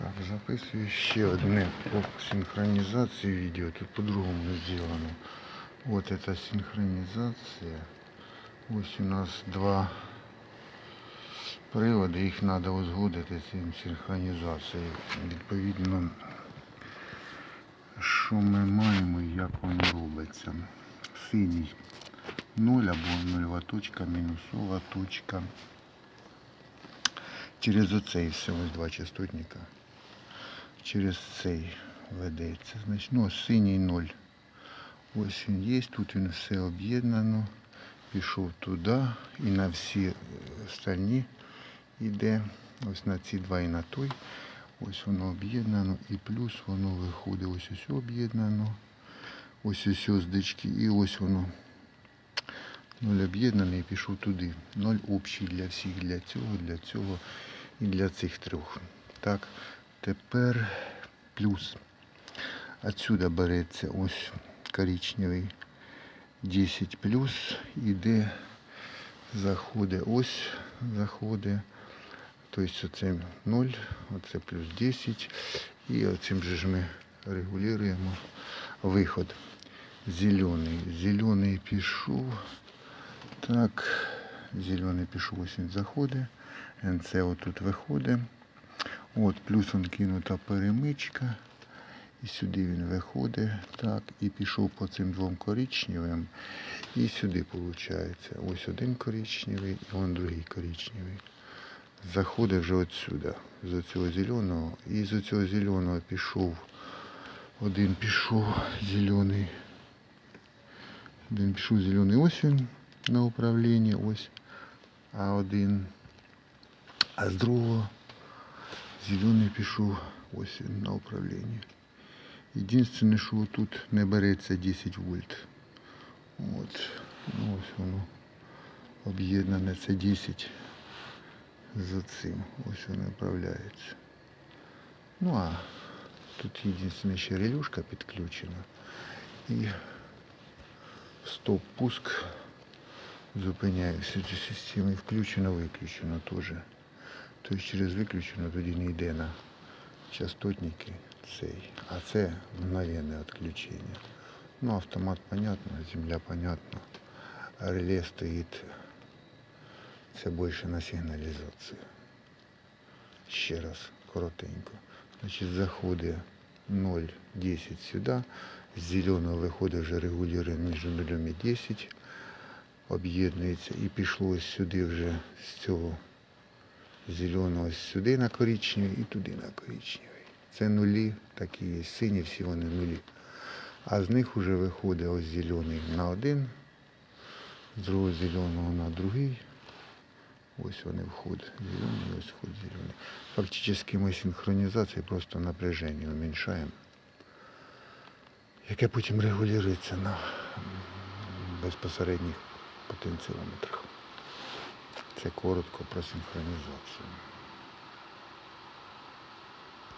Так, записую ще одне по синхронизации видео. Тут по-другому сделано. Вот это синхронизация. Ось у нас два приводи, їх треба узгодити цим синхронізацією. Відповідно, що ми маємо і як воно робиться. Синій 0 або нульова точка, мінусова точка. Через оцей все, ось два частотника. Через цей ведеться. Значить, ну, синій 0. Ось він є, тут він все об'єднано. Пішов туди і на всі остальні йде. Ось на ці два і на той. Ось воно об'єднано і плюс воно виходить. Ось ось об'єднано. Ось ось ось дички і ось воно. Ноль об'єднаний і пішов туди. Ноль общий для всіх, для цього, для цього і для цих трьох. Так, тепер плюс. Отсюда береться ось коричневий 10 плюс, іде, заходить, ось заходить. Тобто оце 0, оце плюс 10. І оцим же ж ми регулюємо виход. Зелений. Зелений пішов. Так, зелений пішов, ось він заходить. НЦ отут виходить. От, плюс он кинута перемичка. І сюди він виходить. Так, і пішов по цим двом коричневим. І сюди виходить. Ось один коричневий і вон другий коричневий. Заходить вже отсюда, з цього зеленого. І з цього зеленого пішов. Один пішов зелений. Один пішов зелений. Ось він на управлінні. Ось. А один. А з другого зелений пішов ось він на управлінні. Єдине, що тут не береться 10 вольт. От. Ну, ось воно об'єднане. Це 10 за цим. Ось воно управляється. Ну а тут єдине ще релюшка підключена. І стоп-пуск зупиняє всю цю систему. І включено, виключено теж. Тобто через виключено тоді не йде на частотники цей. А це мгновенне відключення. Ну, автомат понятно, земля понятно. Реле стоїть. Це більше на сигналізацію. Ще раз, коротенько. Значить, заходить 0,10 сюди. З зеленого виходить вже регулює між 0 і 10. Об'єднується і пішло сюди вже з цього зеленого сюди на коричневий і туди на коричневий. Це нулі, такі є сині, всі вони нулі. А з них вже виходить ось зелений на один, з другого зеленого на другий. Ось вони входять. Зелений, ось вход зелений. Фактически ми синхронізацію просто напряження уменьшаємо, яке потім регулюється на безпосередніх потенціометрах. Це коротко про синхронізацію.